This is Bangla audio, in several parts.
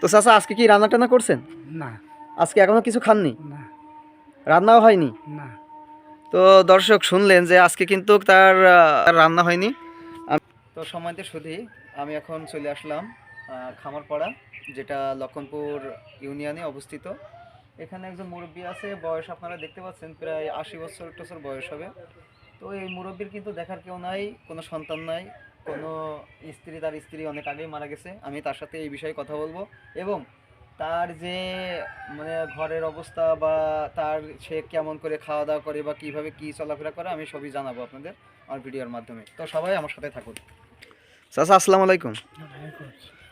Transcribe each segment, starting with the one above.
তো চাচা আজকে কি রান্না টান্না করছেন? না। আজকে এখনও কিছু খাননি? না। রান্নাও হয়নি? না। তো দর্শক শুনলেন যে আজকে কিন্তু তার রান্না হয়নি। তো সময়তে শুধু আমি এখন চলে আসলাম খামারপাড়া যেটা লক্ষণপুর ইউনিয়নে অবস্থিত। এখানে একজন মুরব্বী আছে বয়স আপনারা দেখতে পাচ্ছেন প্রায় আশি বছর টছর বয়স হবে। তো এই মুরব্বীর কিন্তু দেখার কেউ নাই কোনো সন্তান নাই। কোনো স্ত্রী তার স্ত্রী অনেক আগেই মারা গেছে। আমি তার সাথে এই বিষয়ে কথা বলব। এবং তার যে মানে ঘরের অবস্থা বা তার সে কেমন করে খাওয়া দাওয়া করে বা কীভাবে কি চলাফেরা করে আমি সবই জানাব আপনাদের আমার ভিডিওর মাধ্যমে। তো সবাই আমার সাথে থাকুন। চাচা আসসালামু আলাইকুম।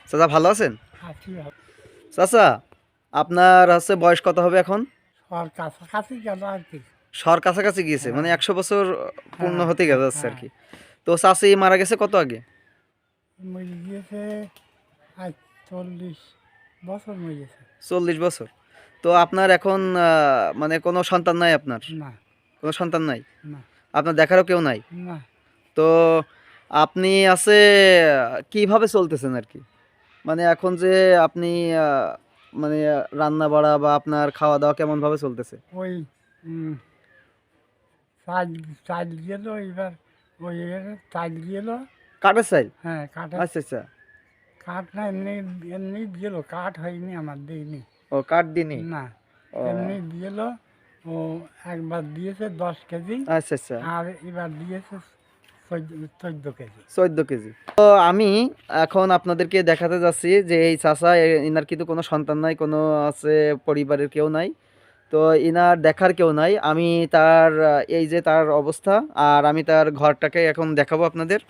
চাচা ভালো আছেন? আছি চাচা আপনার হচ্ছে বয়স কত হবে এখন? সব কাছাকাছি গেল আর কি। শহর কাছাকাছি গিয়েছে মানে একশো বছর পূর্ণ হ্যাঁ, হতে গেছে আর কি। তো চাচি মারা গেছে কত আগে? মরে গিয়েছে আজ চল্লিশ বছর মরে গেছে। চল্লিশ বছর তো আপনার এখন মানে কোনো সন্তান নাই আপনার? না। কোনো সন্তান নাই? না। আপনার দেখারও কেউ নাই? না। তো আপনি আছে কীভাবে চলতেছেন আর কি? মানে এখন যে আপনি মানে রান্না বাড়া বা আপনার খাওয়া দাওয়া কেমন ভাবে চলতেছে? ওই চাল চাল গেল এবার ওই চাল গেল কাঠের চাইল? হ্যাঁ কাঠ আচ্ছা আচ্ছা। কাঠ না এমনি এমনি গেল কাঠ হয়নি আমার দিইনি। ও কাঠ দিনই না এমনি দিয়েল ও একবার দিয়েছে দশ কেজি আচ্ছা আচ্ছা। আর এবার দিয়েছে চোদ্দ কেজি। তো আমি এখন আপনাদেরকে দেখাতে যাচ্ছি যে এই চাষা ইনার কিন্তু কোনো সন্তান নাই কোনো আছে পরিবারের কেউ নাই। তো ইনার দেখার কেউ নাই। আমি তার, এই যে তার অবস্থা, আর আমি তার ঘরটাকে এখন দেখাবো আপনাদের।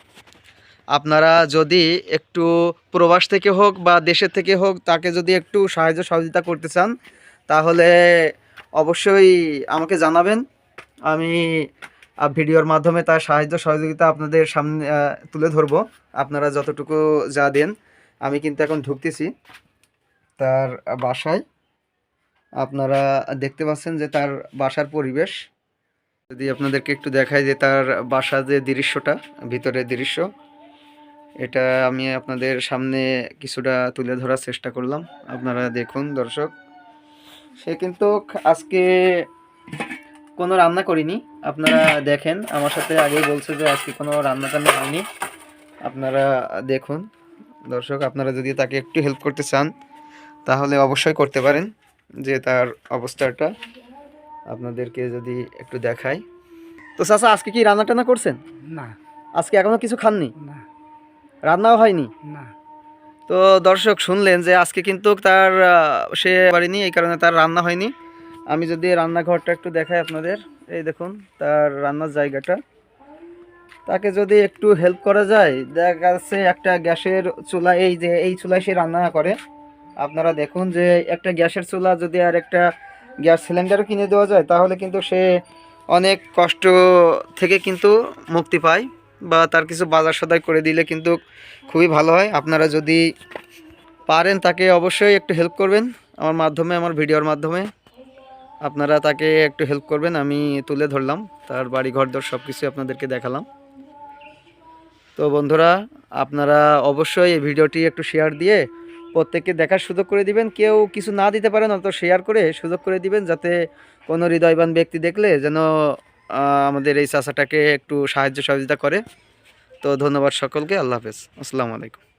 আপনারা যদি একটু প্রবাস থেকে হোক বা দেশের থেকে হোক তাকে যদি একটু সাহায্য সহযোগিতা করতে চান, তাহলে অবশ্যই আমাকে জানাবেন। আমি ভিডিওর মাধ্যমে তার সাহায্য সহযোগিতা আপনাদের সামনে তুলে ধরবো। আপনারা যতটুকু যা দেন। আমি কিন্তু এখন ঢুকতেছি তার বাসায়। আপনারা দেখতে পাচ্ছেন যে তার বাসার পরিবেশ। যদি আপনাদেরকে একটু দেখাই যে তার বাসার যে দৃশ্যটা, ভিতরের দৃশ্য, এটা আমি আপনাদের সামনে কিছুটা তুলে ধরার চেষ্টা করলাম। আপনারা দেখুন, দর্শক। সে কিন্তু আজকে কোনো রান্না করিনি। আপনারা দেখেন, আমার সাথে আগেই বলছে যে আজকে কোনো রান্না টান্না হয়নি। আপনারা দেখুন, দর্শক, আপনারা যদি তাকে একটু হেল্প করতে চান, তাহলে অবশ্যই করতে পারেন। যে তার অবস্থাটা আপনাদেরকে যদি একটু দেখাই। তো চাচা আজকে কি রান্না টান্না করছেন? না। আজকে এখনও কিছু খাননি? না। রান্নাও হয়নি? না। তো দর্শক শুনলেন যে আজকে কিন্তু তার সে পারিনি এই কারণে তার রান্না হয়নি। আমি যদি রান্নাঘরটা একটু দেখাই আপনাদের এই দেখুন তার রান্নার জায়গাটা। তাকে যদি একটু হেল্প করা যায় দেখা যাচ্ছে একটা গ্যাসের চুলা এই যে এই চুলায় সে রান্না করে। আপনারা দেখুন যে একটা গ্যাসের চুলা যদি আর একটা গ্যাস সিলিন্ডারও কিনে দেওয়া যায়, তাহলে কিন্তু সে অনেক কষ্ট থেকে কিন্তু মুক্তি পায় বা তার কিছু বাজার সদাই করে দিলে কিন্তু খুবই ভালো হয়। আপনারা যদি পারেন তাকে অবশ্যই একটু হেল্প করবেন আমার মাধ্যমে, আমার ভিডিওর মাধ্যমে। আপনারা তাকে একটু হেল্প করবেন, আমি তুলে ধরলাম, তার বাড়ি ঘরদর সব কিছু আপনাদেরকে দেখালাম। তো বন্ধুরা, আপনারা অবশ্যই এই ভিডিওটি একটু শেয়ার দিয়ে প্রত্যেককে দেখার সুযোগ করে দিবেন। কেউ কিছু না দিতে পারেন অত শেয়ার করে সুযোগ করে দিবেন, যাতে কোনো হৃদয়বান ব্যক্তি দেখলে যেন আমাদের এই চাষাটাকে একটু সাহায্য সহযোগিতা করে। তো ধন্যবাদ সকলকে, আল্লাহ হাফেজ। আসসালামু আলাইকুম।